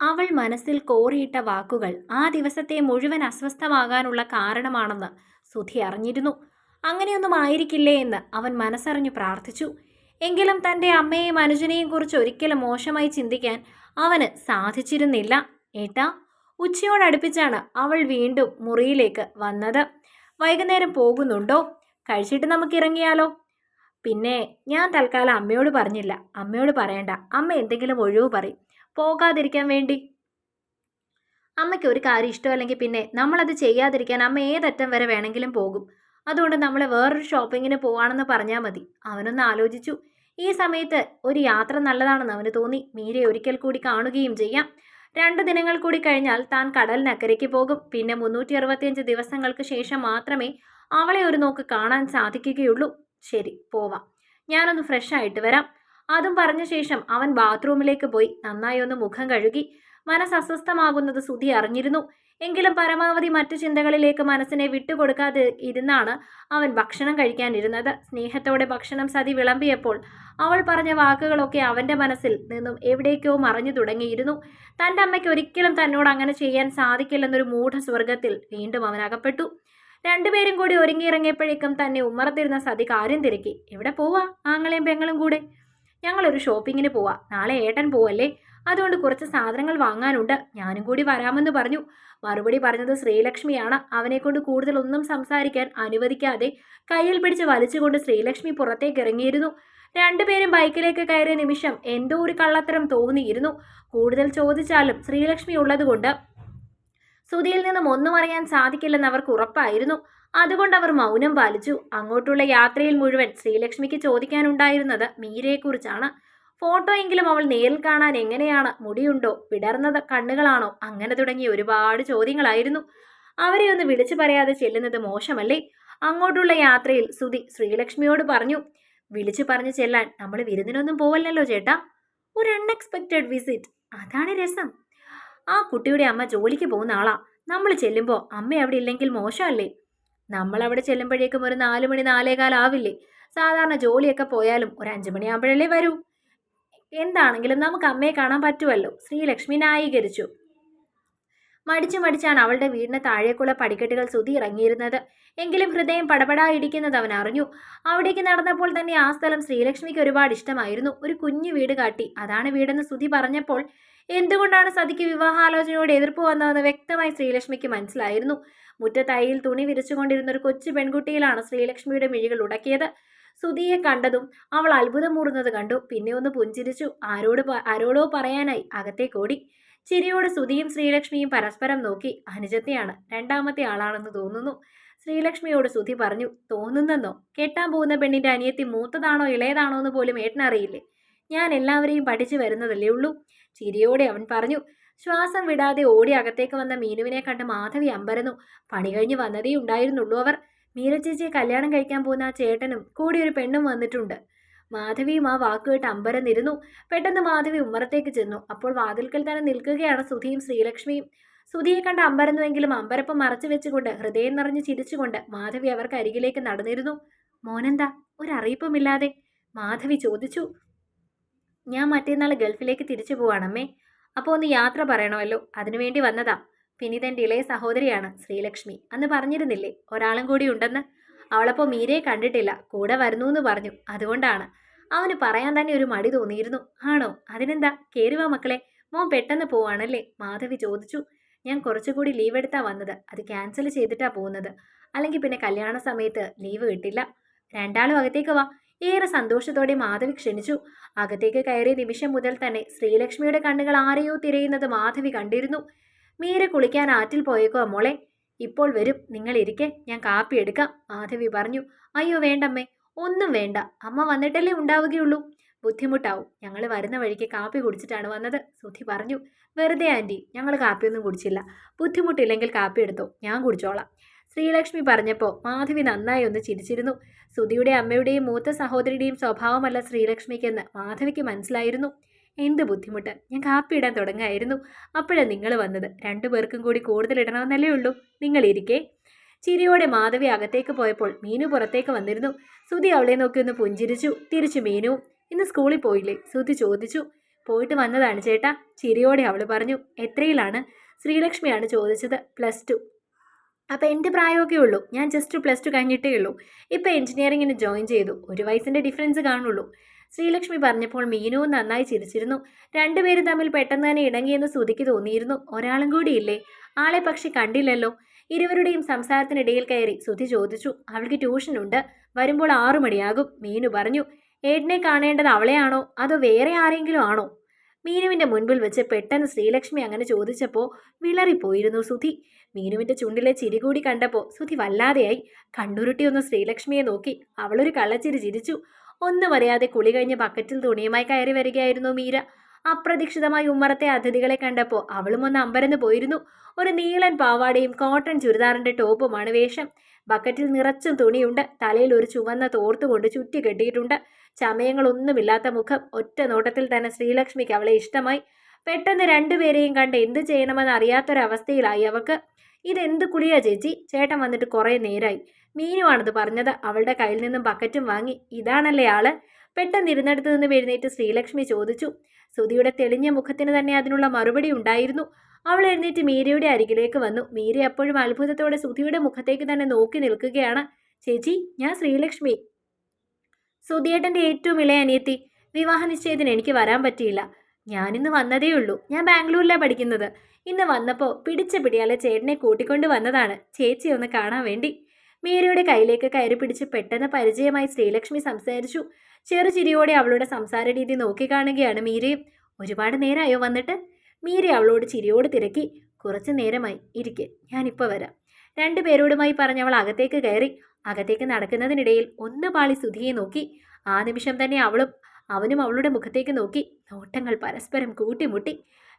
അവൾ മനസ്സിൽ കോറിയിട്ട വാക്കുകൾ ആ ദിവസത്തെ മുഴുവൻ അസ്വസ്ഥമാകാനുള്ള കാരണമാണെന്ന് സുധി അറിഞ്ഞിരുന്നു. അങ്ങനെയൊന്നും ആയിരിക്കില്ലേ എന്ന് അവൻ മനസ്സറിഞ്ഞു പ്രാർത്ഥിച്ചു. എങ്കിലും തന്റെ അമ്മയെയും അനുജനെയും കുറിച്ച് ഒരിക്കലും മോശമായി ചിന്തിക്കാൻ അവന് സാധിച്ചിരുന്നില്ല. ഏട്ടാ ഉച്ചയോടടുപ്പിച്ചാണ് അവൾ വീണ്ടും മുറിയിലേക്ക് വന്നത്. വൈകുന്നേരം പോകുന്നുണ്ടോ? കഴിച്ചിട്ട് നമുക്ക് ഇറങ്ങിയാലോ? പിന്നെ ഞാൻ തൽക്കാലം അമ്മയോട് പറഞ്ഞില്ല. അമ്മയോട് പറയണ്ട. അമ്മ എന്തെങ്കിലും ഒഴിവ് പറയും. പോകാതിരിക്കാൻ വേണ്ടി? അമ്മയ്ക്ക് ഒരു കാര്യം ഇഷ്ടമല്ലെങ്കിൽ പിന്നെ നമ്മളത് ചെയ്യാതിരിക്കാൻ അമ്മ ഏതറ്റം വരെ വേണമെങ്കിലും പോകും. അതുകൊണ്ട് നമ്മൾ വേറൊരു ഷോപ്പിങ്ങിന് പോവാണെന്ന് പറഞ്ഞാൽ മതി. അവനൊന്ന് ആലോചിച്ചു. ഈ സമയത്ത് ഒരു യാത്ര നല്ലതാണെന്ന് അവന് തോന്നി. മീരെ ഒരിക്കൽ കൂടി കാണുകയും ചെയ്യാം. രണ്ട് ദിനങ്ങൾ കൂടി കഴിഞ്ഞാൽ താൻ കടലിനക്കരയ്ക്ക് പോകും. പിന്നെ മുന്നൂറ്റി അറുപത്തിയഞ്ച് ദിവസങ്ങൾക്ക് ശേഷം മാത്രമേ അവളെ ഒരു നോക്ക് കാണാൻ സാധിക്കുകയുള്ളൂ. ശരി പോവാം. ഞാനൊന്ന് ഫ്രഷ് ആയിട്ട് വരാം. അതും പറഞ്ഞ ശേഷം അവൻ ബാത്റൂമിലേക്ക് പോയി. നന്നായി ഒന്ന് മുഖം കഴുകി. മനസ്സ് അസ്വസ്ഥമാകുന്നത് സുധി അറിഞ്ഞിരുന്നു. എങ്കിലും പരമാവധി മറ്റു ചിന്തകളിലേക്ക് മനസ്സിനെ വിട്ടുകൊടുക്കാതെ ഇരുന്നാണ് അവൻ ഭക്ഷണം കഴിക്കാനിരുന്നത്. സ്നേഹത്തോടെ ഭക്ഷണം സതി വിളമ്പിയപ്പോൾ അവൾ പറഞ്ഞ വാക്കുകളൊക്കെ അവന്റെ മനസ്സിൽ നിന്നും എവിടേക്കോ മറഞ്ഞു തുടങ്ങിയിരുന്നു. തന്റെ അമ്മയ്ക്ക് ഒരിക്കലും തന്നോട് അങ്ങനെ ചെയ്യാൻ സാധിക്കില്ലെന്നൊരു മൂഢസ്വർഗത്തിൽ വീണ്ടും അവൻ അകപ്പെട്ടു. രണ്ടുപേരും കൂടി ഒരുങ്ങിയിറങ്ങിയപ്പോഴേക്കും തന്നെ ഉമ്മറത്തിരുന്ന സതി കാര്യം തിരക്കി. എവിടെ പോവാ? ആങ്ങളെയും പെങ്ങളും കൂടെ? ഞങ്ങളൊരു ഷോപ്പിങ്ങിന് പോവാ. നാളെ ഏട്ടൻ പോവല്ലേ? അതുകൊണ്ട് കുറച്ച് സാധനങ്ങൾ വാങ്ങാനുണ്ട്. ഞാനും കൂടി വരാമെന്ന് പറഞ്ഞു. മറുപടി പറഞ്ഞത് ശ്രീലക്ഷ്മിയാണ്. അവനെക്കൊണ്ട് കൂടുതൽ ഒന്നും സംസാരിക്കാൻ അനുവദിക്കാതെ കയ്യിൽ പിടിച്ച് വലിച്ചുകൊണ്ട് ശ്രീലക്ഷ്മി പുറത്തേക്ക് ഇറങ്ങിയിരുന്നു. രണ്ടുപേരും ബൈക്കിലേക്ക് കയറിയ നിമിഷം എന്തോ ഒരു കള്ളത്തരം തോന്നിയിരുന്നു. കൂടുതൽ ചോദിച്ചാലും ശ്രീലക്ഷ്മി ഉള്ളതുകൊണ്ട് സുധിയിൽ നിന്നും ഒന്നും അറിയാൻ സാധിക്കില്ലെന്ന് അവർക്ക് ഉറപ്പായിരുന്നു. അതുകൊണ്ട് അവർ മൗനം പാലിച്ചു. അങ്ങോട്ടുള്ള യാത്രയിൽ മുഴുവൻ ശ്രീലക്ഷ്മിക്ക് ചോദിക്കാനുണ്ടായിരുന്നത് മീരയെക്കുറിച്ചാണ്. ഫോട്ടോ എങ്കിലും അവൾ നേരിൽ കാണാൻ എങ്ങനെയാണ്? മുടിയുണ്ടോ? വിടർന്നത് കണ്ണുകളാണോ? അങ്ങനെ തുടങ്ങിയ ഒരുപാട് ചോദ്യങ്ങളായിരുന്നു. അവരെ ഒന്ന് വിളിച്ചു പറയാതെ ചെല്ലുന്നത് മോശമല്ലേ? അങ്ങോട്ടുള്ള യാത്രയിൽ സുതി ശ്രീലക്ഷ്മിയോട് പറഞ്ഞു വിളിച്ചു പറഞ്ഞു ചെല്ലാൻ നമ്മൾ വിരുന്നിനൊന്നും പോവല്ലല്ലോ ചേട്ടാ. ഒരു അൺഎക്സ്പെക്റ്റഡ് വിസിറ്റ് അതാണ് രസം. ആ കുട്ടിയുടെ അമ്മ ജോലിക്ക് പോകുന്ന ആളാ. നമ്മൾ ചെല്ലുമ്പോൾ അമ്മ അവിടെ ഇല്ലെങ്കിൽ മോശമല്ലേ? നമ്മൾ അവിടെ ചെല്ലുമ്പോഴേക്കും ഒരു നാല് മണി നാലേകാലാവില്ലേ സാധാരണ ജോലിയൊക്കെ പോയാലും ഒരു അഞ്ചു മണിയാകുമ്പോഴല്ലേ വരൂ. എന്താണെങ്കിലും നമുക്ക് അമ്മയെ കാണാൻ പറ്റുമല്ലോ ശ്രീലക്ഷ്മി ന്യായീകരിച്ചു. മടിച്ചു മടിച്ചാണ് അവളുടെ വീടിന് താഴേക്കുള്ള പടിക്കെട്ടുകൾ സുതി ഇറങ്ങിയിരുന്നത്. എങ്കിലും ഹൃദയം പടപടാ ഇടിക്കുന്നത് അവൻ അറിഞ്ഞു. അവിടേക്ക് നടന്നപ്പോൾ തന്നെ ആ സ്ഥലം ശ്രീലക്ഷ്മിക്ക് ഒരുപാട് ഇഷ്ടമായിരുന്നു. ഒരു കുഞ്ഞു വീട് കാട്ടി. അതാണ് വീടെന്ന് സുതി പറഞ്ഞപ്പോൾ എന്തുകൊണ്ടാണ് സതിക്ക് വിവാഹാലോചനയോട് എതിർപ്പ് വന്നതെന്ന് വ്യക്തമായി ശ്രീലക്ഷ്മിക്ക് മനസ്സിലായിരുന്നു. മുറ്റത്തൈയിൽ തുണി വിരിച്ചുകൊണ്ടിരുന്ന ഒരു കൊച്ചു പെൺകുട്ടിയിലാണ് ശ്രീലക്ഷ്മിയുടെ മിഴികൾ ഉടക്കിയത്. സുധിയെ കണ്ടതും അവൾ അത്ഭുതം മൂറുന്നത് കണ്ടു. പിന്നെ ഒന്ന് പുഞ്ചിരിച്ചു. ആരോട് ആരോടോ പറയാനായി. അകത്തേക്കോടി ചിരിയോട് സുധിയും ശ്രീലക്ഷ്മിയും പരസ്പരം നോക്കി അനുജത്തെയാണ് രണ്ടാമത്തെ ആളാണെന്ന് തോന്നുന്നു. ശ്രീലക്ഷ്മിയോട് സുധി പറഞ്ഞു തോന്നുന്നെന്നോ? കെട്ടാൻ പോകുന്ന പെണ്ണിന്റെ അനിയത്തി മൂത്തതാണോ ഇളയതാണോ എന്ന് പോലും ഏട്ടനറിയില്ലേ ഞാൻ എല്ലാവരെയും പഠിച്ചു വരുന്നതല്ലേ ഉള്ളൂ. ചിരിയോടെ അവൻ പറഞ്ഞു ശ്വാസം വിടാതെ ഓടി അകത്തേക്ക് വന്ന മീനുവിനെ കണ്ട് മാധവി അമ്പരന്നു. പണി കഴിഞ്ഞ് വന്നതേ ഉണ്ടായിരുന്നുള്ളൂ അവർ. മീരച്ചേച്ചിയെ കല്യാണം കഴിക്കാൻ പോകുന്ന ആ ചേട്ടനും കൂടി ഒരു പെണ്ണും വന്നിട്ടുണ്ട്. മാധവിയും ആ വാക്കുകേട്ട് അമ്പരന്നിരുന്നു പെട്ടെന്ന് മാധവി ഉമ്മറത്തേക്ക് ചെന്നു. അപ്പോൾ വാതിൽക്കൽ തന്നെ നിൽക്കുകയാണ് സുധിയും ശ്രീലക്ഷ്മിയും. സുധിയെ കണ്ട് അമ്പരന്നുവെങ്കിലും അമ്പരപ്പം മറച്ചു വെച്ചുകൊണ്ട് ഹൃദയം നിറഞ്ഞ് ചിരിച്ചുകൊണ്ട് മാധവി അവർക്ക് അരികിലേക്ക് നടന്നിരുന്നു. മോനെന്താ? ഒരറിയിപ്പുമില്ലാതെ. മാധവി ചോദിച്ചു. ഞാൻ മറ്റേന്നാൾ ഗൾഫിലേക്ക് തിരിച്ചു പോവാണമ്മേ. അപ്പോൾ ഒന്ന് യാത്ര പറയണമല്ലോ. അതിനുവേണ്ടി വന്നതാ. പിന്നെ ഇതെന്റെ ഇളയ സഹോദരിയാണ് ശ്രീലക്ഷ്മി. അന്ന് പറഞ്ഞിരുന്നില്ലേ ഒരാളും കൂടി ഉണ്ടെന്ന്? അവളപ്പോൾ മീരയെ കണ്ടിട്ടില്ല. കൂടെ വരുന്നു എന്ന് പറഞ്ഞു. അതുകൊണ്ടാണ്. അവന് പറയാൻ തന്നെ ഒരു മടി തോന്നിയിരുന്നു. ആണോ? അതിനെന്താ? കേറുവാ മക്കളെ. മോൻ പെട്ടെന്ന് പോവാണല്ലേ? മാധവി ചോദിച്ചു. ഞാൻ കുറച്ചുകൂടി ലീവ് എടുത്താ വന്നത്. അത് ക്യാൻസൽ ചെയ്തിട്ടാ പോകുന്നത്. അല്ലെങ്കിൽ പിന്നെ കല്യാണ സമയത്ത് ലീവ് കിട്ടില്ല. രണ്ടാളും അകത്തേക്ക് വാ. ഏറെ സന്തോഷത്തോടെ മാധവി ക്ഷണിച്ചു. അകത്തേക്ക് കയറിയ നിമിഷം മുതൽ തന്നെ ശ്രീലക്ഷ്മിയുടെ കണ്ണുകൾ ആരെയോ തിരയുന്നത് മാധവി കണ്ടിരുന്നു. മീര കുളിക്കാൻ ആറ്റിൽ പോയേക്കോ മോളെ? ഇപ്പോൾ വരും. നിങ്ങൾ ഇരിക്കെ. ഞാൻ കാപ്പി എടുക്കാം. മാധവി പറഞ്ഞു. അയ്യോ വേണ്ടമ്മേ. ഒന്നും വേണ്ട. അമ്മ വന്നിട്ടല്ലേ ഉണ്ടാവുകയുള്ളൂ. ബുദ്ധിമുട്ടാവും. ഞങ്ങൾ വരുന്ന വഴിക്ക് കാപ്പി കുടിച്ചിട്ടാണ് വന്നത്. സുധി പറഞ്ഞു. വെറുതെ ആന്റി. ഞങ്ങൾ കാപ്പിയൊന്നും കുടിച്ചില്ല. ബുദ്ധിമുട്ടില്ലെങ്കിൽ കാപ്പി എടുത്തോ. ഞാൻ കുടിച്ചോളാം. ശ്രീലക്ഷ്മി പറഞ്ഞപ്പോൾ മാധവി നന്നായി ഒന്ന് ചിരിച്ചിരുന്നു. സുധിയുടെ അമ്മയുടെയും മൂത്ത സഹോദരിയുടെയും സ്വഭാവമല്ല ശ്രീലക്ഷ്മിക്കെന്ന് മാധവിക്ക് മനസ്സിലായിരുന്നു. എന്ത് ബുദ്ധിമുട്ട്? ഞാൻ കാപ്പി ഇടാൻ തുടങ്ങായിരുന്നു. അപ്പോഴാണ് നിങ്ങൾ വന്നത്. രണ്ടു പേർക്കും കൂടി കൂടുതൽ ഇടണമെന്നല്ലേ ഉള്ളൂ. നിങ്ങൾ ഇരിക്കേ. ചിരിയോടെ മാധവി അകത്തേക്ക് പോയപ്പോൾ മീനു പുറത്തേക്ക് വന്നിരുന്നു. സുധി അവളെ നോക്കി ഒന്ന് പുഞ്ചിരിച്ചു. തിരിച്ചു മീനു. ഇന്ന് സ്കൂളിൽ പോയില്ലേ? സുധി ചോദിച്ചു. പോയിട്ട് വന്നതാണ് ചേട്ടാ. ചിരിയോടെ അവൾ പറഞ്ഞു. എത്രയിലാണ്? ശ്രീലക്ഷ്മിയാണ് ചോദിച്ചത്. Plus two. അപ്പോൾ എന്റെ പ്രായമൊക്കെ ഉള്ളൂ? ഞാൻ ജസ്റ്റ് പ്ലസ് ടു കഴിഞ്ഞിട്ടേ ഉള്ളൂ. ഇപ്പോൾ എഞ്ചിനീയറിങ്ങിന് ജോയിൻ ചെയ്തു. ഒരു വയസ്സിന്റെ ഡിഫറൻസ് കാണുള്ളൂ. ശ്രീലക്ഷ്മി പറഞ്ഞപ്പോൾ മീനുവും നന്നായി ചിരിച്ചിരുന്നു. രണ്ടുപേരും തമ്മിൽ പെട്ടെന്ന് തന്നെ ഇണങ്ങിയെന്ന് സുധിക്ക് തോന്നിയിരുന്നു. ഒരാളും കൂടിയില്ലേ? ആളെ പക്ഷെ കണ്ടില്ലല്ലോ. ഇരുവരുടെയും സംസാരത്തിനിടയിൽ കയറി സുധി ചോദിച്ചു അവൾക്ക് ട്യൂഷൻ ഉണ്ട്. വരുമ്പോൾ ആറു മണിയാകും. മീനു പറഞ്ഞു ഏടിനെ കാണേണ്ടത് അവളെയാണോ? അതോ വേറെ ആരെങ്കിലും ആണോ? മീനുവിന്റെ മുൻപിൽ വെച്ച് പെട്ടെന്ന് ശ്രീലക്ഷ്മി അങ്ങനെ ചോദിച്ചപ്പോൾ വിളറിപ്പോയിരുന്നു സുധി മീനുവിന്റെ ചുണ്ടിലെ ചിരി കൂടി കണ്ടപ്പോൾ സുധി വല്ലാതെയായി. കണ്ണുരുട്ടി ഒന്ന് ശ്രീലക്ഷ്മിയെ നോക്കി അവളൊരു കള്ളച്ചിരി ചിരിച്ചു. ഒന്നും അറിയാതെ കുളി കഴിഞ്ഞ് ബക്കറ്റിൽ തുണിയുമായി കയറി വരികയായിരുന്നു മീര. അപ്രതീക്ഷിതമായി ഉമ്മറത്തെ അതിഥികളെ കണ്ടപ്പോൾ അവളും ഒന്ന് അമ്പരന്ന് പോയിരുന്നു. ഒരു നീളൻ പാവാടയും കോട്ടൺ ചുരിദാറിന്റെ ടോപ്പുമാണ് വേഷം. ബക്കറ്റിൽ നിറച്ചും തുണിയുണ്ട്. തലയിൽ ഒരു ചുവന്ന തോർത്തുകൊണ്ട് ചുറ്റി കെട്ടിയിട്ടുണ്ട്. ചമയങ്ങളൊന്നുമില്ലാത്ത മുഖം. ഒറ്റ നോട്ടത്തിൽ തന്നെ ശ്രീലക്ഷ്മിക്ക് അവളെ ഇഷ്ടമായി. പെട്ടെന്ന് രണ്ടുപേരെയും കണ്ട് എന്ത് ചെയ്യണമെന്ന് അറിയാത്തൊരവസ്ഥയിലായി അവക്ക്. ഇതെന്ത് കുളിയാ ചേച്ചി? ചേട്ടൻ വന്നിട്ട് കുറേ നേരായി. മീനുവാണത് പറഞ്ഞത് അവളുടെ കയ്യിൽ നിന്നും ബക്കറ്റും വാങ്ങി. ഇതാണല്ലേ ആൾ? പെട്ടെന്ന് ഇരുന്നിടത്ത് നിന്ന് എഴുന്നേറ്റ് ശ്രീലക്ഷ്മി ചോദിച്ചു. സുധിയുടെ തെളിഞ്ഞ മുഖത്തിന് തന്നെ അതിനുള്ള മറുപടി ഉണ്ടായിരുന്നു. അവൾ എഴുന്നേറ്റ് മീരയുടെ അരികിലേക്ക് വന്നു. മീര അപ്പോഴും അത്ഭുതത്തോടെ സുധിയുടെ മുഖത്തേക്ക് തന്നെ നോക്കി നിൽക്കുകയാണ്. ചേച്ചി ഞാൻ ശ്രീലക്ഷ്മി. സുധിയേട്ടന്റെ ഏറ്റവും ഇളയ അനിയത്തി. വിവാഹ നിശ്ചയത്തിന് എനിക്ക് വരാൻ പറ്റിയില്ല. ഞാനിന്ന് വന്നതേ ഉള്ളൂ ഞാൻ ബാംഗ്ലൂരിലാണ് പഠിക്കുന്നത്. ഇന്ന് വന്നപ്പോൾ പിടിച്ച പിടിയാലെ ചേട്ടനെ കൂട്ടിക്കൊണ്ട് വന്നതാണ്. ചേച്ചി ഒന്ന് കാണാൻ വേണ്ടി. മീരയുടെ കയ്യിലേക്ക് കയറി പിടിച്ച് പെട്ടെന്ന് പരിചയമായി ശ്രീലക്ഷ്മി സംസാരിച്ചു. ചെറുചിരിയോടെ അവളുടെ സംസാര രീതി നോക്കിക്കാണുകയാണ് മീരയും ഒരുപാട് നേരമായോ വന്നിട്ട്? മീര അവളോട് ചിരിയോട് തിരക്കി. കുറച്ച് നേരമായി. ഇരിക്കെ. ഞാനിപ്പോൾ വരാം. രണ്ടുപേരോടുമായി പറഞ്ഞവൾ അകത്തേക്ക് കയറി. അകത്തേക്ക് നടക്കുന്നതിനിടയിൽ ഒന്ന് പാളി സുധിയെ നോക്കി. ആ നിമിഷം തന്നെ അവളും അവനും അവളുടെ മുഖത്തേക്ക് നോക്കി. നോട്ടങ്ങൾ പരസ്പരം കൂട്ടിമുട്ടി.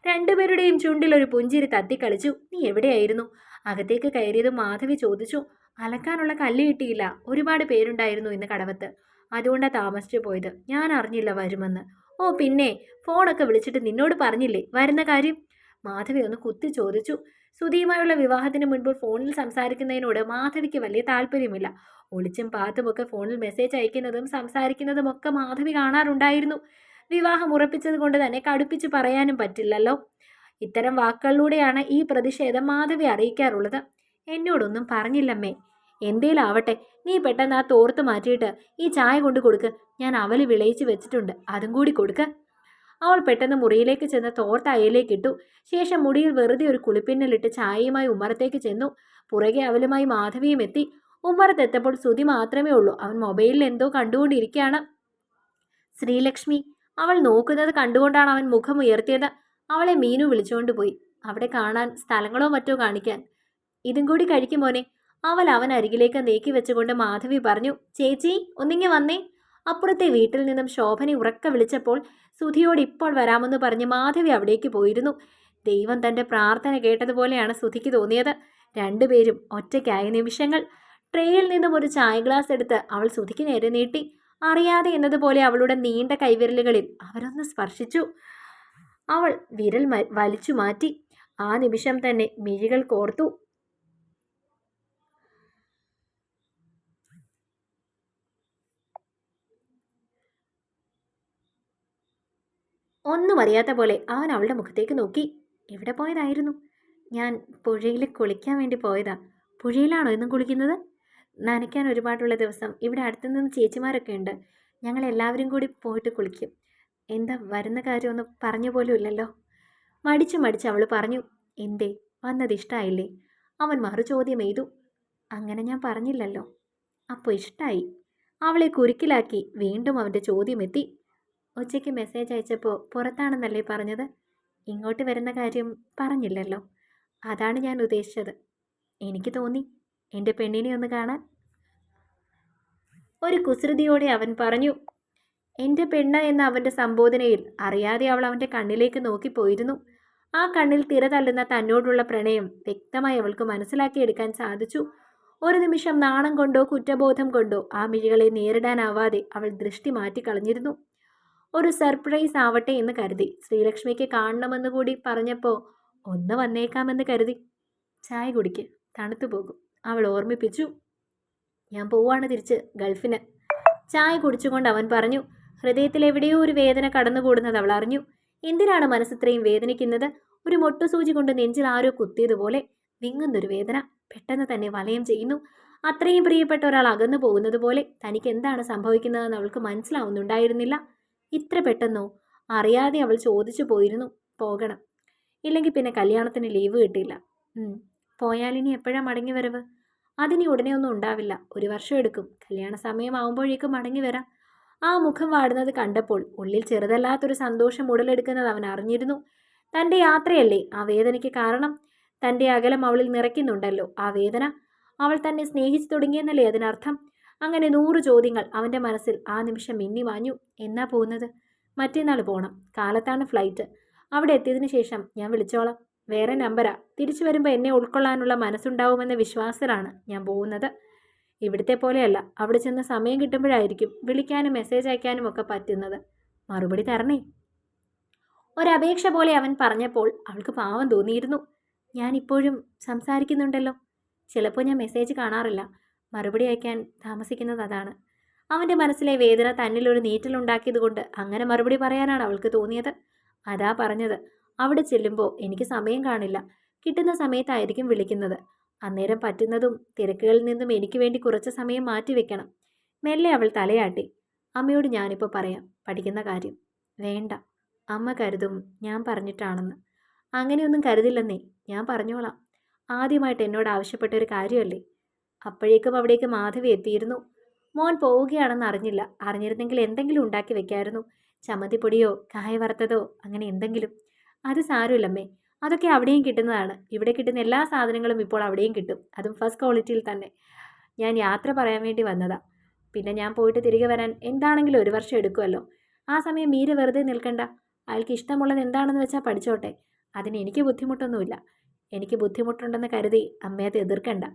രണ്ടുപേരുടെയും ചുണ്ടിൽ ഒരു പുഞ്ചിരി തത്തിക്കളിച്ചു. നീ എവിടെയായിരുന്നു? അകത്തേക്ക് കയറിയത് മാധവി ചോദിച്ചു. അലക്കാനുള്ള കല്ല് കിട്ടിയില്ല. ഒരുപാട് പേരുണ്ടായിരുന്നു ഇന്ന് കടവത്ത്. അതുകൊണ്ടാണ് താമസിച്ചു പോയത്. ഞാൻ അറിഞ്ഞില്ല വരുമെന്ന്. ഓ പിന്നെ. ഫോണൊക്കെ വിളിച്ചിട്ട് നിന്നോട് പറഞ്ഞില്ലേ? വരുന്ന കാര്യം? മാധവി ഒന്ന് കുത്തി ചോദിച്ചു. സുധിയുമായുള്ള വിവാഹത്തിന് മുൻപ് ഫോണിൽ സംസാരിക്കുന്നതിനോട് മാധവിക്ക് വലിയ താല്പര്യമില്ല. ഒളിച്ചും പാത്തുമൊക്കെ ഫോണിൽ മെസ്സേജ് അയക്കുന്നതും സംസാരിക്കുന്നതും ഒക്കെ മാധവി കാണാറുണ്ടായിരുന്നു. വിവാഹം ഉറപ്പിച്ചത് കൊണ്ട് തന്നെ കടുപ്പിച്ച് പറയാനും പറ്റില്ലല്ലോ. ഇത്തരം വാക്കുകളിലൂടെയാണ് ഈ പ്രതിഷേധം മാധവി അറിയിക്കാറുള്ളത്. എന്നോടൊന്നും പറഞ്ഞില്ലമ്മേ. എന്തേലാവട്ടെ നീ പെട്ടെന്ന് ആ തോർത്ത് മാറ്റിയിട്ട് ഈ ചായ കൊണ്ട് കൊടുക്ക്. ഞാൻ അവൽ വിളയിച്ച് വെച്ചിട്ടുണ്ട്. അതും കൂടി കൊടുക്ക്. അവൾ പെട്ടെന്ന് മുറിയിലേക്ക് ചെന്ന് തോർത്ത് അയലേക്ക് ഇട്ടു. ശേഷം മുടിയിൽ വെറുതെ ഒരു കുളിപ്പിന്നലിട്ട് ചായയുമായി ഉമ്മറത്തേക്ക് ചെന്നു. പുറകെ അവലുമായി മാധവിയും എത്തി. ഉമ്മറത്തെത്തപ്പോൾ ശ്രുതി മാത്രമേ ഉള്ളൂ. അവൻ മൊബൈലിൽ എന്തോ കണ്ടുകൊണ്ടിരിക്കുകയാണ്. ശ്രീലക്ഷ്മി അവൾ നോക്കുന്നത് കണ്ടുകൊണ്ടാണ് അവൻ മുഖം ഉയർത്തിയത്. അവളെ മീനു വിളിച്ചുകൊണ്ട് പോയി. അവിടെ കാണാൻ സ്ഥലങ്ങളോ മറ്റോ കാണിക്കാൻ. ഇതും കൂടി കഴിക്കുമോനെ അവൾ അവൻ അരികിലേക്ക് നീക്കി വെച്ചുകൊണ്ട് മാധവി പറഞ്ഞു ചേച്ചി ഒന്നിങ്ങി വന്നേ. അപ്പുറത്തെ വീട്ടിൽ നിന്നും ശോഭനെ ഉറക്ക വിളിച്ചപ്പോൾ സുധിയോട് ഇപ്പോൾ വരാമെന്ന് പറഞ്ഞ് മാധവി അവിടേക്ക് പോയിരുന്നു. ദൈവം തന്റെ പ്രാർത്ഥന കേട്ടതുപോലെയാണ് സുധിക്ക് തോന്നിയത്. രണ്ടുപേരും ഒറ്റയ്ക്കായ നിമിഷങ്ങൾ. ട്രേയിൽ നിന്നും ഒരു ചായ ഗ്ലാസ് എടുത്ത് അവൾ സുധിക്ക് നേരെ നീട്ടി. അറിയാതെ എന്നതുപോലെ അവളുടെ നീണ്ട കൈവിരലുകളിൽ അവരൊന്ന് സ്പർശിച്ചു. അവൾ വിരൽ വലിച്ചു മാറ്റി ആ നിമിഷം തന്നെ മിഴികൾ കോർത്തു. ഒന്നും അറിയാത്ത പോലെ അവൻ അവളുടെ മുഖത്തേക്ക് നോക്കി. എവിടെ പോയതായിരുന്നു? ഞാൻ പുഴയിൽ കുളിക്കാൻ വേണ്ടി പോയതാ. പുഴയിലാണോ എന്നും കുളിക്കുന്നത്? നനയ്ക്കാൻ ഒരുപാടുള്ള ദിവസം. ഇവിടെ അടുത്തു നിന്ന് ചേച്ചിമാരൊക്കെ ഉണ്ട്. ഞങ്ങൾ എല്ലാവരും കൂടി പോയിട്ട് കുളിക്കും. എന്താ വരുന്ന കാര്യമൊന്നും പറഞ്ഞു പോലും ഇല്ലല്ലോ. മടിച്ചു മടിച്ച് അവൾ പറഞ്ഞു എന്തേ വന്നത് ഇഷ്ടമായില്ലേ അവൻ മറു ചോദ്യം എയ്തു. അങ്ങനെ ഞാൻ പറഞ്ഞില്ലല്ലോ. അപ്പോൾ ഇഷ്ടമായി അവളെ കുരുക്കിലാക്കി വീണ്ടും അവന്റെ ചോദ്യം എത്തി. ഉച്ചയ്ക്ക് മെസ്സേജ് അയച്ചപ്പോൾ പുറത്താണെന്നല്ലേ പറഞ്ഞത്? ഇങ്ങോട്ട് വരുന്ന കാര്യം പറഞ്ഞില്ലല്ലോ. അതാണ് ഞാൻ ഉദ്ദേശിച്ചത്. എനിക്ക് തോന്നി. എന്റെ പെണ്ണിനെ ഒന്ന് കാണാൻ ഒരു കുസൃതിയോടെ അവൻ പറഞ്ഞു എന്റെ പെണ്ണ എന്ന അവന്റെ സംബോധനയിൽ അറിയാതെ അവൾ അവന്റെ കണ്ണിലേക്ക് നോക്കിപ്പോയിരുന്നു ആ കണ്ണിൽ തിര തള്ളുന്ന തന്നോടുള്ള പ്രണയം വ്യക്തമായി അവൾക്ക് മനസ്സിലാക്കിയെടുക്കാൻ സാധിച്ചു. ഒരു നിമിഷം നാണം കൊണ്ടോ കുറ്റബോധം കൊണ്ടോ ആ മിഴികളെ നേരിടാനാവാതെ അവൾ ദൃഷ്ടി മാറ്റിക്കളഞ്ഞിരുന്നു ഒരു സർപ്രൈസ് ആവട്ടെ എന്ന് കരുതി ശ്രീലക്ഷ്മിക്ക് കാണണമെന്ന് കൂടി പറഞ്ഞപ്പോൾ ഒന്ന് വന്നേക്കാമെന്ന് കരുതി. ചായ കുടിക്ക് തണുത്തു പോകും അവൾ ഓർമ്മിപ്പിച്ചു. ഞാൻ പോവാണ് തിരിച്ച് ഗൾഫിന്. ചായ കുടിച്ചുകൊണ്ട് അവൻ പറഞ്ഞു ഹൃദയത്തിൽ എവിടെയോ ഒരു വേദന കടന്നുകൂടുന്നത് അവൾ അറിഞ്ഞു. എന്തിനാണ് മനസ്സിത്രയും വേദനിക്കുന്നത്? ഒരു മൊട്ടുസൂചി കൊണ്ട് നെഞ്ചിൽ ആരോ കുത്തിയതുപോലെ വിങ്ങുന്നൊരു വേദന. പെട്ടെന്ന് തന്നെ വലയം ചെയ്യുന്നു. അത്രയും പ്രിയപ്പെട്ട ഒരാൾ അകന്നു പോകുന്നത് പോലെ തനിക്ക് എന്താണ് സംഭവിക്കുന്നതെന്ന് അവൾക്ക് മനസ്സിലാവുന്നുണ്ടായിരുന്നില്ല. ഇത്ര പെട്ടെന്നോ? അറിയാതെ അവൾ ചോദിച്ചു പോയിരുന്നു പോകണം. ഇല്ലെങ്കിൽ പിന്നെ കല്യാണത്തിന് ലീവ് കിട്ടില്ല. ഉം. പോയാലിനി എപ്പോഴാണ് മടങ്ങി വരവ് അതിനി ഉടനെ ഒന്നും ഉണ്ടാവില്ല. ഒരു വർഷം എടുക്കും. കല്യാണ സമയമാവുമ്പോഴേക്കും മടങ്ങി വരാം. ആ മുഖം വാടുന്നത് കണ്ടപ്പോൾ ഉള്ളിൽ ചെറുതല്ലാത്തൊരു സന്തോഷം ഉടലെടുക്കുന്നത് അവൻ അറിഞ്ഞിരുന്നു. തന്റെ യാത്രയല്ലേ ആ വേദനയ്ക്ക് കാരണം? തന്റെ അകലം അവളിൽ നിറയ്ക്കുന്നുണ്ടല്ലോ. ആ വേദന? അവൾ തന്നെ സ്നേഹിച്ചു തുടങ്ങിയെന്നല്ലേ അതിനർത്ഥം? അങ്ങനെ നൂറ് ചോദ്യങ്ങൾ അവന്റെ മനസ്സിൽ ആ നിമിഷം മിന്നി മാഞ്ഞു. എന്നാ പോകുന്നത്? മറ്റന്നാൾ പോകണം കാലത്താണ് ഫ്ലൈറ്റ്. അവിടെ എത്തിയതിനു ശേഷം ഞാൻ വിളിച്ചോളാം. വേറെ നമ്പരാ. തിരിച്ചു വരുമ്പോൾ എന്നെ ഉൾക്കൊള്ളാനുള്ള മനസ്സുണ്ടാവുമെന്ന വിശ്വാസത്തിലാണ് ഞാൻ പോകുന്നത്. ഇവിടുത്തെ പോലെയല്ല. അവിടെ ചെന്ന് സമയം കിട്ടുമ്പോഴായിരിക്കും വിളിക്കാനും മെസ്സേജ് അയക്കാനും ഒക്കെ പറ്റുന്നത്. മറുപടി തരണേ. ഒരപേക്ഷ പോലെ അവൻ പറഞ്ഞപ്പോൾ അവൾക്ക് പാവം തോന്നിയിരുന്നു. ഞാനിപ്പോഴും സംസാരിക്കുന്നുണ്ടല്ലോ. ചിലപ്പോൾ ഞാൻ മെസ്സേജ് കാണാറില്ല. മറുപടി അയക്കാൻ താമസിക്കുന്നത് അതാണ്. അവന്റെ മനസ്സിലെ വേദന തന്നിലൊരു നീറ്റലുണ്ടാക്കിയതുകൊണ്ട് അങ്ങനെ മറുപടി പറയാനാണ് അവൾക്ക് തോന്നിയത്. അതാ പറഞ്ഞത്. അവിടെ ചെല്ലുമ്പോൾ എനിക്ക് സമയം കാണില്ല. കിട്ടുന്ന സമയത്തായിരിക്കും വിളിക്കുന്നത്. അന്നേരം പറ്റുന്നതും തിരക്കുകളിൽ നിന്നും എനിക്ക് വേണ്ടി കുറച്ച് സമയം മാറ്റിവെക്കണം മെല്ലെ അവൾ തലയാട്ടി. അമ്മയോട് ഞാനിപ്പോൾ പറയാം പഠിക്കുന്ന കാര്യം. വേണ്ട അമ്മ കരുതും ഞാൻ പറഞ്ഞിട്ടാണെന്ന്. അങ്ങനെയൊന്നും കരുതില്ലെന്നേ ഞാൻ പറഞ്ഞോളാം. ആദ്യമായിട്ട് എന്നോട് ആവശ്യപ്പെട്ട ഒരു കാര്യമല്ലേ? അപ്പോഴേക്കും അവിടേക്ക് മാധവി എത്തിയിരുന്നു. മോൻ പോവുകയാണെന്ന് അറിഞ്ഞില്ല. അറിഞ്ഞിരുന്നെങ്കിൽ എന്തെങ്കിലും ഉണ്ടാക്കി വെക്കായിരുന്നു. ചമ്മന്തിപ്പൊടിയോ കായ വറുത്തതോ അങ്ങനെ എന്തെങ്കിലും. അത് സാരമില്ലമ്മേ. അതൊക്കെ അവിടെയും കിട്ടുന്നതാണ്. ഇവിടെ കിട്ടുന്ന എല്ലാ സാധനങ്ങളും ഇപ്പോൾ അവിടെയും കിട്ടും. അതും ഫസ്റ്റ് ക്വാളിറ്റിയിൽ തന്നെ. ഞാൻ യാത്ര പറയാൻ വേണ്ടി വന്നതാണ് പിന്നെ ഞാൻ പോയിട്ട് തിരികെ വരാൻ എന്താണെങ്കിലും ഒരു വർഷം എടുക്കുമല്ലോ. ആ സമയം മീര വെറുതെ നിൽക്കണ്ട. അയാൾക്ക് ഇഷ്ടമുള്ളത് എന്താണെന്ന് വെച്ചാൽ പഠിച്ചോട്ടെ. അതിന് എനിക്ക് ബുദ്ധിമുട്ടൊന്നുമില്ല. എനിക്ക് ബുദ്ധിമുട്ടുണ്ടെന്ന് കരുതി അമ്മയത് എതിർക്കണ്ട.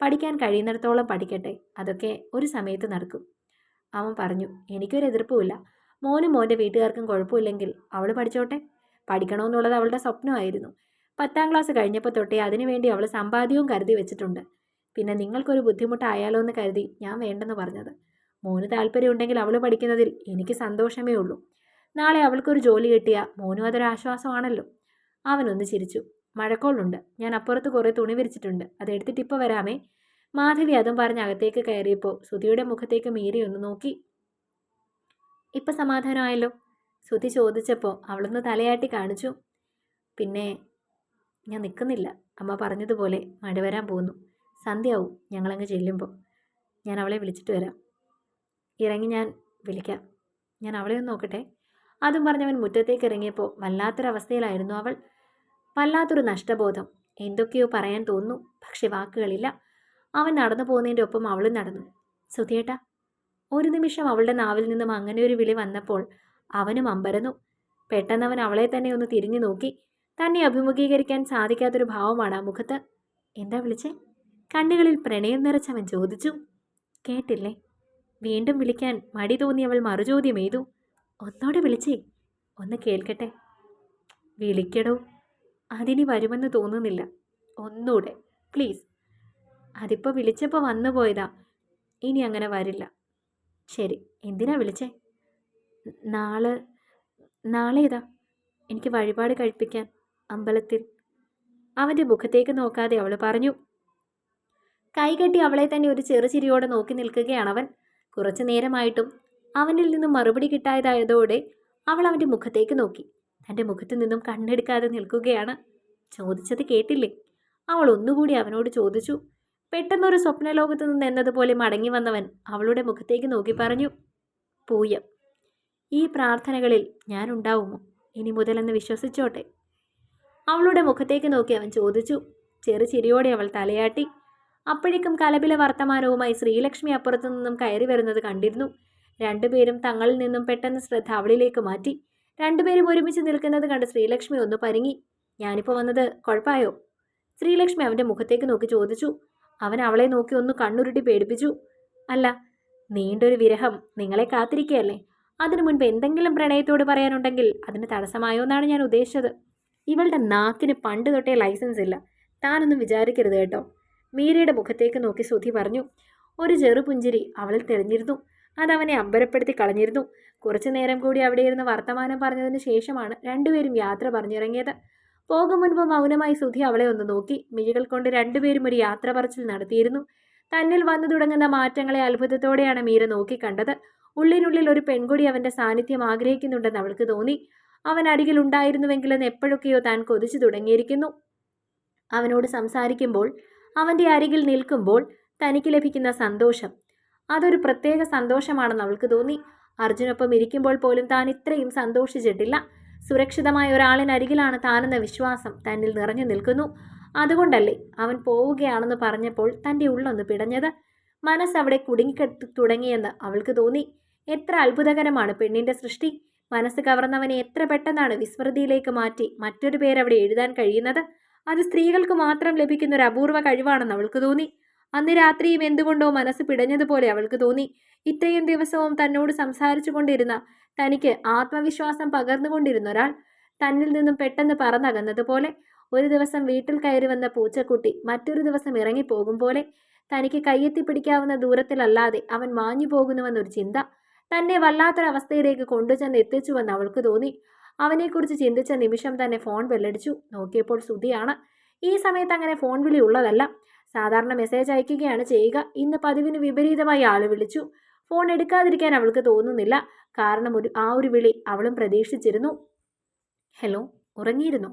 പഠിക്കാൻ കഴിയുന്നിടത്തോളം പഠിക്കട്ടെ. അതൊക്കെ ഒരു സമയത്ത് നടക്കും. അവൻ പറഞ്ഞു എനിക്കൊരു എതിർപ്പുമില്ല. മോനും മോന്റെ വീട്ടുകാർക്കും കുഴപ്പമില്ലെങ്കിൽ അവൾ പഠിച്ചോട്ടെ. പഠിക്കണമെന്നുള്ളത് അവളുടെ സ്വപ്നമായിരുന്നു. പത്താം ക്ലാസ് കഴിഞ്ഞപ്പോൾ തൊട്ടേ അതിനുവേണ്ടി അവൾ സമ്പാദ്യവും കരുതി വെച്ചിട്ടുണ്ട്. പിന്നെ നിങ്ങൾക്കൊരു ബുദ്ധിമുട്ടായാലോ എന്ന് കരുതി ഞാൻ വേണ്ടെന്ന് പറഞ്ഞത്. മോന് താല്പര്യമുണ്ടെങ്കിൽ അവൾ പഠിക്കുന്നതിൽ എനിക്ക് സന്തോഷമേ ഉള്ളൂ. നാളെ അവൾക്കൊരു ജോലി കിട്ടിയ മോനും അതൊരു ആശ്വാസമാണല്ലോ. അവനൊന്ന് ചിരിച്ചു. മഴക്കോളുണ്ട്. ഞാൻ അപ്പുറത്ത് കുറേ തുണി വിരിച്ചിട്ടുണ്ട്. അതെടുത്തിട്ട് ഇപ്പോൾ വരാമേ. മാധവി അതും പറഞ്ഞ് അകത്തേക്ക് കയറിയപ്പോൾ സുധിയുടെ മുഖത്തേക്ക് മീരി ഒന്ന് നോക്കി. ഇപ്പം സമാധാനമായല്ലോ? സുധി ചോദിച്ചപ്പോൾ അവളൊന്ന് തലയാട്ടി കാണിച്ചു. പിന്നെ ഞാൻ നിൽക്കുന്നില്ല. അമ്മ പറഞ്ഞതുപോലെ മഴ വരാൻ പോകുന്നു. സന്ധ്യയാവും. ഞങ്ങളങ്ങ് ചെല്ലുമ്പോൾ ഞാൻ അവളെ വിളിച്ചിട്ട് വരാം. ഇറങ്ങി ഞാൻ വിളിക്കാം. ഞാൻ അവളെ ഒന്ന് നോക്കട്ടെ? അതും പറഞ്ഞവൻ മുറ്റത്തേക്ക് ഇറങ്ങിയപ്പോൾ വല്ലാത്തൊരവസ്ഥയിലായിരുന്നു അവൾ. വല്ലാത്തൊരു നഷ്ടബോധം. എന്തൊക്കെയോ പറയാൻ തോന്നുന്നു. പക്ഷെ വാക്കുകളില്ല. അവൻ നടന്നു പോകുന്നതിന്റെ ഒപ്പം അവളും നടന്നു. സുധിയേട്ടാ ഒരു നിമിഷം അവളുടെ നാവിൽ നിന്നും അങ്ങനെ ഒരു വിളി വന്നപ്പോൾ അവനും അമ്പരന്നു. പെട്ടെന്ന് അവളെ തന്നെ ഒന്ന് തിരിഞ്ഞു നോക്കി. തന്നെ അഭിമുഖീകരിക്കാൻ സാധിക്കാത്തൊരു ഭാവമാണ് ആ മുഖത്ത്. എന്താ വിളിച്ചേ? കണ്ണുകളിൽ പ്രണയം നിറച്ചവൻ ചോദിച്ചു. കേട്ടില്ലേ? വീണ്ടും വിളിക്കാൻ മടി തോന്നി അവൾ മറുചോദ്യം എയ്തു. ഒന്നോടെ വിളിച്ചേ. ഒന്ന് കേൾക്കട്ടെ. വിളിക്കടോ. അതിനി വരുമെന്ന് തോന്നുന്നില്ല. ഒന്നൂടെ. പ്ലീസ്. അതിപ്പോൾ വിളിച്ചപ്പോൾ വന്നു പോയതാ ഇനി അങ്ങനെ വരില്ല. ശരി. എന്തിനാ വിളിച്ചേ? നാളെ നാളെ ഇതാ എനിക്ക് വഴിപാട് കഴിപ്പിക്കാൻ അമ്പലത്തിൽ. അവന്റെ മുഖത്തേക്ക് നോക്കാതെ അവൾ പറഞ്ഞു കൈകെട്ടി അവളെ തന്നെ ഒരു ചെറുചിരിയോടെ നോക്കി നിൽക്കുകയാണ് നിൽക്കുകയാണവൻ. കുറച്ചു നേരമായിട്ടും അവനിൽ നിന്നും മറുപടി കിട്ടായതായതോടെ അവൾ അവന്റെ മുഖത്തേക്ക് നോക്കി. തന്റെ മുഖത്തു നിന്നും കണ്ണെടുക്കാതെ നിൽക്കുകയാണ്. ചോദിച്ചത് കേട്ടില്ലേ? അവൾ ഒന്നുകൂടി അവനോട് ചോദിച്ചു പെട്ടെന്നൊരു സ്വപ്നലോകത്ത് നിന്ന് എന്നതുപോലെ മടങ്ങി വന്നവൻ അവളുടെ മുഖത്തേക്ക് നോക്കി പറഞ്ഞു പൂയം ഈ പ്രാർത്ഥനകളിൽ ഞാൻ ഉണ്ടാവുമോ ഇനി മുതലെന്ന് വിശ്വസിച്ചോട്ടെ. അവളുടെ മുഖത്തേക്ക് നോക്കി അവൻ ചോദിച്ചു. ചെറു ചിരിയോടെ അവൾ തലയാട്ടി. അപ്പോഴേക്കും കലപില വർത്തമാനവുമായി ശ്രീലക്ഷ്മി അപ്പുറത്തു നിന്നും കയറി വരുന്നത് കണ്ടിരുന്നു. രണ്ടുപേരും തങ്ങളിൽ നിന്നും പെട്ടെന്ന് ശ്രദ്ധ അവളിലേക്ക് മാറ്റി. രണ്ടുപേരും ഒരുമിച്ച് നിൽക്കുന്നത് കണ്ട് ശ്രീലക്ഷ്മി ഒന്ന് പരുങ്ങി. ഞാനിപ്പോൾ വന്നത് കുഴപ്പമായോ ശ്രീലക്ഷ്മി അവന്റെ മുഖത്തേക്ക് നോക്കി ചോദിച്ചു. അവൻ അവളെ നോക്കി ഒന്ന് കണ്ണുരുട്ടി പേടിപ്പിച്ചു. അല്ല നീണ്ടൊരു വിരഹം നിങ്ങളെ കാത്തിരിക്കുകയല്ലേ അതിനു മുൻപ് എന്തെങ്കിലും പ്രണയത്തോട് പറയാനുണ്ടെങ്കിൽ അതിന് തടസ്സമായോ എന്നാണ് ഞാൻ ഉദ്ദേശിച്ചത്. ഇവളുടെ നാക്കിന് പണ്ട് തൊട്ടേ ലൈസൻസ് ഇല്ല. താനൊന്നും വിചാരിക്കരുത് കേട്ടോ. മീരയുടെ മുഖത്തേക്ക് നോക്കി സുധി പറഞ്ഞു ഒരു ചെറുപുഞ്ചിരി അവളിൽ തെളിഞ്ഞിരുന്നു. അതവനെ അമ്പരപ്പെടുത്തി കളഞ്ഞിരുന്നു. കുറച്ചു നേരം കൂടി അവിടെ ഇരുന്ന് വർത്തമാനം പറഞ്ഞതിന് ശേഷമാണ് രണ്ടുപേരും യാത്ര പറഞ്ഞിറങ്ങിയത്. പോകും മുൻപ് മൗനമായി സുധി അവളെ ഒന്ന് നോക്കി. മിഴികൾ കൊണ്ട് രണ്ടുപേരും ഒരു യാത്ര പറച്ചിൽ നടത്തിയിരുന്നു. തന്നിൽ വന്നു തുടങ്ങുന്ന മാറ്റങ്ങളെ അത്ഭുതത്തോടെയാണ് മീര നോക്കിക്കണ്ടത് ഉള്ളിനുള്ളിൽ ഒരു പെൺകുടി അവന്റെ സാന്നിധ്യം ആഗ്രഹിക്കുന്നുണ്ടെന്ന് അവൾക്ക് തോന്നി. അവൻ അരികിൽ ഉണ്ടായിരുന്നുവെങ്കിലെന്ന് എപ്പോഴൊക്കെയോ താൻ കൊതിച്ചു തുടങ്ങിയിരിക്കുന്നു. അവനോട് സംസാരിക്കുമ്പോൾ അവന്റെ അരികിൽ നിൽക്കുമ്പോൾ തനിക്ക് ലഭിക്കുന്ന സന്തോഷം. അതൊരു പ്രത്യേക സന്തോഷമാണെന്ന് അവൾക്ക് തോന്നി. അർജുനൊപ്പം ഇരിക്കുമ്പോൾ പോലും താൻ ഇത്രയും സന്തോഷിച്ചിട്ടില്ല. സുരക്ഷിതമായ ഒരാളിനരികിലാണ് താനെന്ന വിശ്വാസം തന്നിൽ നിറഞ്ഞു നിൽക്കുന്നു. അതുകൊണ്ടല്ലേ അവൻ പോവുകയാണെന്ന് പറഞ്ഞപ്പോൾ തന്റെ ഉള്ളൊന്ന് പിടഞ്ഞത്. മനസ്സവിടെ കുടുങ്ങിക്കെട്ടി തുടങ്ങിയെന്ന് അവൾക്ക് തോന്നി. എത്ര അത്ഭുതകരമാണ് പെണ്ണിന്റെ സൃഷ്ടി. മനസ്സ് കവർന്നവനെ എത്ര പെട്ടെന്നാണ് വിസ്മൃതിയിലേക്ക് മാറ്റി മറ്റൊരു പേരവിടെ എഴുതാൻ കഴിയുന്നത്. അത് സ്ത്രീകൾക്ക് മാത്രം ലഭിക്കുന്ന ഒരു അപൂർവ കഴിവാണെന്ന് അവൾക്ക് തോന്നി. അന്ന് രാത്രിയും എന്തുകൊണ്ടോ മനസ്സ് പിടഞ്ഞതുപോലെ അവൾക്ക് തോന്നി. ഇത്രയും ദിവസവും തന്നോട് സംസാരിച്ചു കൊണ്ടിരുന്ന തനിക്ക് ആത്മവിശ്വാസം പകർന്നുകൊണ്ടിരുന്ന ഒരാൾ തന്നിൽ നിന്നും പെട്ടെന്ന് പറന്നകന്നതുപോലെ ഒരു ദിവസം വീട്ടിൽ കയറി വന്ന പൂച്ചക്കുട്ടി മറ്റൊരു ദിവസം ഇറങ്ങിപ്പോകും പോലെ തനിക്ക് കയ്യെത്തി പിടിക്കാവുന്ന ദൂരത്തിലല്ലാതെ അവൻ മാഞ്ഞു പോകുന്നുവെന്നൊരു ചിന്ത തന്നെ വല്ലാത്തൊരവസ്ഥയിലേക്ക് കൊണ്ടുചെന്ന് എത്തിച്ചുവെന്ന് അവൾക്ക് തോന്നി. അവനെക്കുറിച്ച് ചിന്തിച്ച നിമിഷം തന്നെ ഫോൺ ബെല്ലടിച്ചു. നോക്കിയപ്പോൾ സുധിയാണ് ഈ സമയത്ത് അങ്ങനെ ഫോൺ വിളി ഉള്ളതല്ല. സാധാരണ മെസ്സേജ് അയക്കുകയാണ് ചെയ്യുക. ഇന്ന് പതിവിന് വിപരീതമായി ആൾ വിളിച്ചു. ഫോൺ എടുക്കാതിരിക്കാൻ അവൾക്ക് തോന്നുന്നില്ല. കാരണം ഒരു ആ ഒരു വിളി അവളും പ്രതീക്ഷിച്ചിരുന്നു. ഹലോ ഉറങ്ങിയിരുന്നു?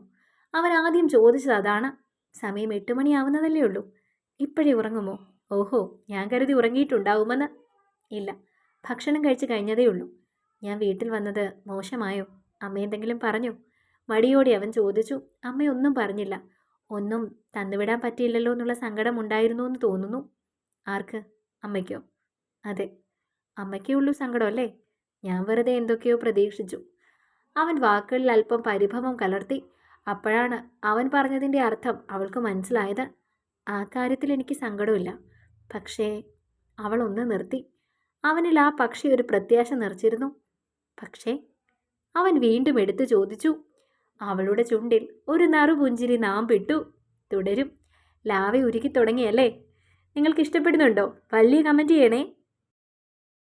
അവൻ ആദ്യം ചോദിച്ചത് അതാണ്. സമയം എട്ട് മണിയാവുന്നതല്ലേ ഉള്ളൂ. ഇപ്പോഴേ ഉറങ്ങുമോ? ഓഹോ ഞാൻ കരുതി ഉറങ്ങിയിട്ടുണ്ടാവുമെന്ന്. ഇല്ല ഭക്ഷണം കഴിച്ചു കഴിഞ്ഞതേ ഉള്ളൂ. ഞാൻ വീട്ടിൽ വന്നത് മോശമായോ? അമ്മ എന്തെങ്കിലും പറഞ്ഞോ? മടിയോടെ അവൻ ചോദിച്ചു. അമ്മയൊന്നും പറഞ്ഞില്ല. ഒന്നും തന്നുവിടാൻ പറ്റിയില്ലല്ലോ എന്നുള്ള സങ്കടം ഉണ്ടായിരുന്നു എന്ന് തോന്നുന്നു. ആർക്ക്? അമ്മയ്ക്കോ? അതെ. അമ്മയ്ക്കേ ഉള്ളൂ സങ്കടം അല്ലേ? ഞാൻ വെറുതെ എന്തൊക്കെയോ പ്രതീക്ഷിച്ചു. അവൻ വാക്കുകളിൽ അല്പം പരിഭവം കലർത്തി. അപ്പോഴാണ് അവൻ പറഞ്ഞതിന്റെ അർത്ഥം അവൾക്ക് മനസ്സിലായത്. ആ കാര്യത്തിൽ എനിക്ക് സങ്കടമില്ല. പക്ഷേ അവൾ ഒന്ന് നിർത്തി. അവനിൽ ആ പക്ഷി ഒരു പ്രത്യാശ നിറച്ചിരുന്നു. പക്ഷേ അവൻ വീണ്ടും എടുത്തു ചോദിച്ചു. അവളുടെ ചുണ്ടിൽ ഒരു നറുപുഞ്ചിരി നാം വിട്ടു തുടരും. ലാവ ഉരുക്കി തുടങ്ങിയല്ലേ? നിങ്ങൾക്ക് ഇഷ്ടപ്പെടുന്നുണ്ടോ വലിയ കമന്റ് ചെയ്യണേ.